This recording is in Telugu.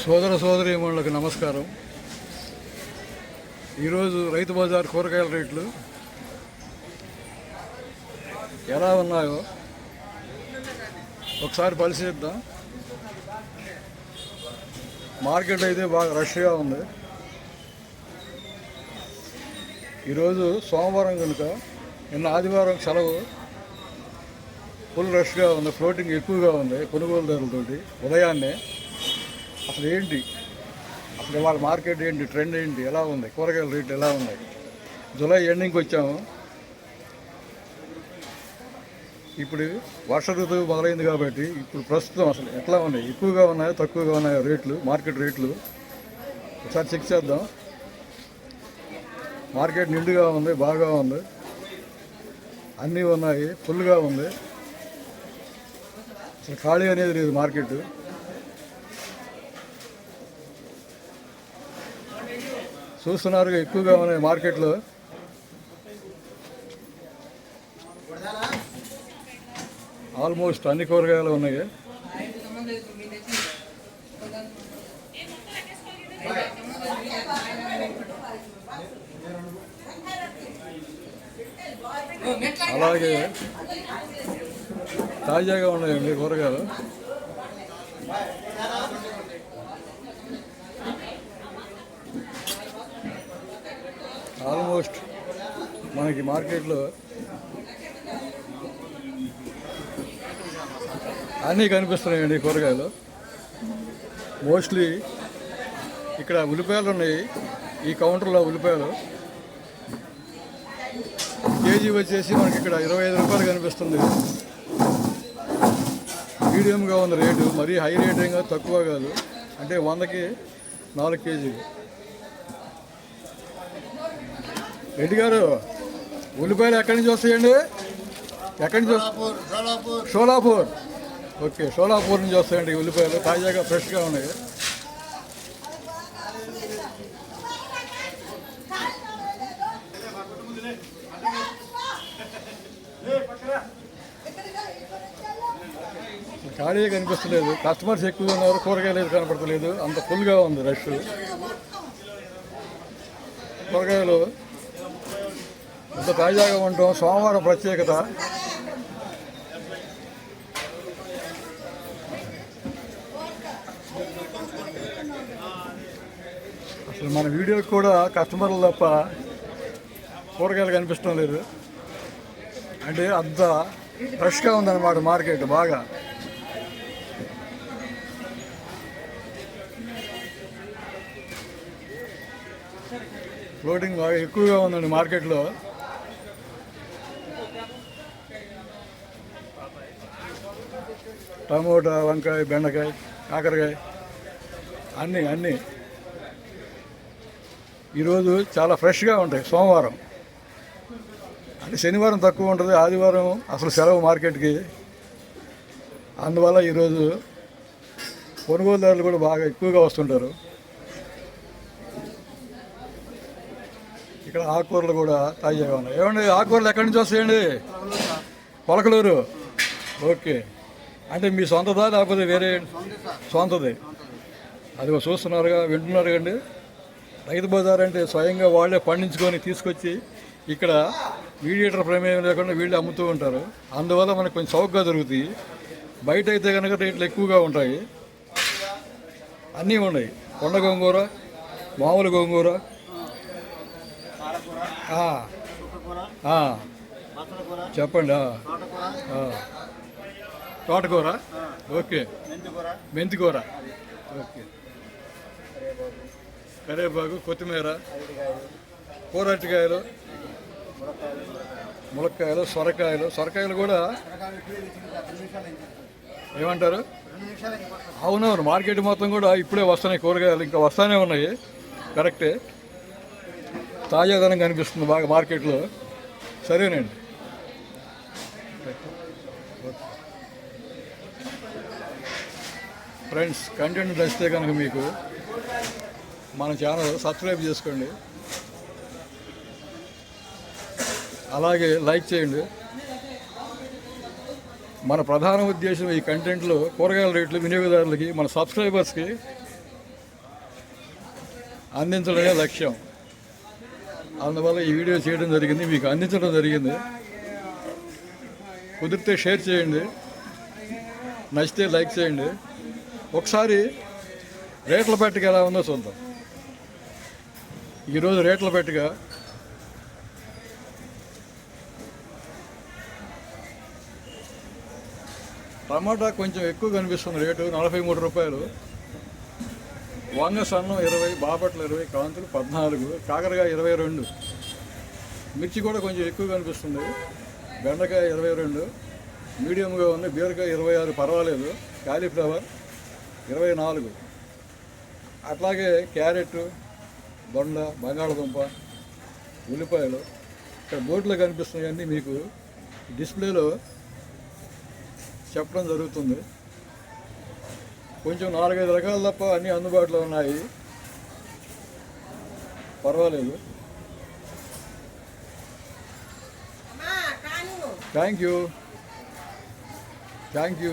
సోదర సోదరీమణులకు నమస్కారం. ఈరోజు రైతు బజార్ కూరగాయల రేట్లు ఎలా ఉన్నాయో ఒకసారి పరిశీలిద్దాం. మార్కెట్ అయితే బాగా రష్గా ఉంది. ఈరోజు సోమవారం కనుక నిన్న ఆదివారం సెలవు ఫుల్ రష్గా ఉంది ఫ్లోటింగ్ ఎక్కువగా ఉంది కొనుగోలుదారులతోటి ఉదయాన్నే. అసలు ఏంటి అసలు ఇవాళ మార్కెట్ ఏంటి? ట్రెండ్ ఏంటి? ఎలా ఉంది? కూరగాయల రేట్లు ఎలా ఉన్నాయి? జూలై ఎండింగ్కి వచ్చాము. ఇప్పుడు వర్ష ఋతువు మొదలైంది కాబట్టి ఇప్పుడు ప్రస్తుతం అసలు ఎట్లా ఉన్నాయి? ఎక్కువగా ఉన్నాయో? తక్కువగా ఉన్నాయో రేట్లు? మార్కెట్ రేట్లు? ఒకసారి చెక్ చేద్దాం. మార్కెట్ నిండుగా ఉంది బాగా ఉంది. అన్నీ ఉన్నాయి ఫుల్గా ఉంది. అసలు ఖాళీ అనేది లేదు మార్కెట్. చూస్తున్నారు ఎక్కువగా ఉన్నాయి మార్కెట్లో. ఆల్మోస్ట్ అన్ని కూరగాయలు ఉన్నాయి. అలాగే తాజాగా ఉన్నాయండి కూరగాయలు. ఆల్మోస్ట్ మనకి మార్కెట్లో అన్నీ కనిపిస్తున్నాయండి కూరగాయలు. మోస్ట్లీ ఇక్కడ ఉల్లిపాయలు ఉన్నాయి. ఈ కౌంటర్లో ఉల్లిపాయలు. కేజీ వచ్చేసి మనకి ఇక్కడ ఇరవై ఐదు రూపాయలు కనిపిస్తుంది. మీడియంగా ఉంది రేటు మరీ హై రేట్ ఏం కాదు తక్కువ కాదు. అంటే వందకి నాలుగు కేజీలు. రెడ్డి గారు ఉల్లిపాయలు ఎక్కడి నుంచి వస్తాయండి? ఎక్కడి నుంచి షోలాపూర్ ఓకే షోలాపూర్ నుంచి వస్తాయండి ఉల్లిపాయలు. తాజాగా ఫ్రెష్గా ఉన్నాయి. ఖాళీగా కనిపిస్తలేదు. కస్టమర్స్ ఎక్కువ ఉన్నారు కూరగాయలు ఏది కనపడతలేదు. అంత ఫుల్గా ఉంది రష్. కూరగాయలు ఇంత తాజాగా ఉండటం సోమవారం ప్రత్యేకత. అసలు మన వీడియోకి కూడా కస్టమర్లు తప్ప కూరగాయలు కనిపించడం లేదు. అంటే అంత ఫ్రెష్గా ఉందన్నమాట మార్కెట్ బాగా. ఫ్లోటింగ్ బాగా ఎక్కువగా ఉందండి మార్కెట్లో. టమోటా వంకాయ బెండకాయ కాకరకాయ అన్నీ అన్నీ. ఈరోజు చాలా ఫ్రెష్గా ఉంటాయి సోమవారం. అంటే శనివారం తక్కువ ఉంటుంది ఆదివారం అసలు సెలవు మార్కెట్కి. అందువల్ల ఈరోజు కొనుగోలుదారులు కూడా బాగా ఎక్కువగా వస్తుంటారు. ఇక్కడ ఆకుకూరలు కూడా తాజాగా ఉన్నాయి. ఏమండి ఆకుకూరలు ఎక్కడి నుంచి వస్తాయండి? పొలకలూరు ఓకే. అంటే మీ సొంతదా లేకపోతే వేరే సొంతది? అది చూస్తున్నారుగా వింటున్నారు కండి. రైతు బజార్ అంటే స్వయంగా వాళ్ళే పండించుకొని తీసుకొచ్చి ఇక్కడ మీడియేటర్ ప్రమేయం లేకుండా వీళ్ళు అమ్ముతూ ఉంటారు. అందువల్ల మనకు కొంచెం చౌకగా దొరుకుతాయి బయట అయితే కనుక రేట్లు ఎక్కువగా ఉంటాయి. అన్నీ ఉన్నాయి. కొండ గోంగూర మామూలు గోంగూర. చెప్పండి. తోటకూర? ఓకే. మెంతికూర. ఓకే. కరివేపాకు కొత్తిమీర కూర అరటికాయలు ములక్కాయలు సొరకాయలు. సొరకాయలు కూడా ఏమంటారు? అవునవును మార్కెట్ మొత్తం కూడా ఇప్పుడే వస్తున్నాయి కూరగాయలు ఇంకా వస్తానే ఉన్నాయి. కరెక్టే. తాజాదనం కనిపిస్తుంది బాగా మార్కెట్లో. సరేనండి. ఫ్రెండ్స్ కంటెంట్ నచ్చితే కనుక మీకు మన ఛానల్ సబ్స్క్రైబ్ చేసుకోండి. అలాగే లైక్ చేయండి. మన ప్రధాన ఉద్దేశం ఈ కంటెంట్లో కూరగాయల రేట్లు వినియోగదారులకి మన సబ్స్క్రైబర్స్కి అందించడమే లక్ష్యం. అందువల్ల ఈ వీడియో చేయడం జరిగింది మీకు అందించడం జరిగింది. కుదిరితే షేర్ చేయండి. నచ్చితే లైక్ చేయండి. ఒకసారి రేట్ల పట్టిక ఎలా ఉందో చూద్దాం. ఈరోజు రేట్ల పట్టిక టమాటా కొంచెం ఎక్కువ కనిపిస్తుంది రేటు నలభై మూడు రూపాయలు. వంగ సన్నం ఇరవై బాపట్ల ఇరవై కాంతులు పద్నాలుగు కాకరకాయ ఇరవై రెండు. మిర్చి కూడా కొంచెం ఎక్కువ కనిపిస్తుంది. బెండకాయ ఇరవై రెండు. మీడియంగా ఉంది బీరకాయ ఇరవై ఆరు పర్వాలేదు. కాలీఫ్లవర్ ఇరవై నాలుగు. అట్లాగే క్యారెట్ బొండ బంగాళదుంప ఉల్లిపాయలు ఇక్కడ బోర్డులో కనిపిస్తున్నాయన్నీ మీకు డిస్ప్లేలో చెప్పడం జరుగుతుంది. కొంచెం నాలుగైదు రకాలు తప్ప అన్నీ అందుబాటులో ఉన్నాయి. పర్వాలేదు. Thank you. Thank you.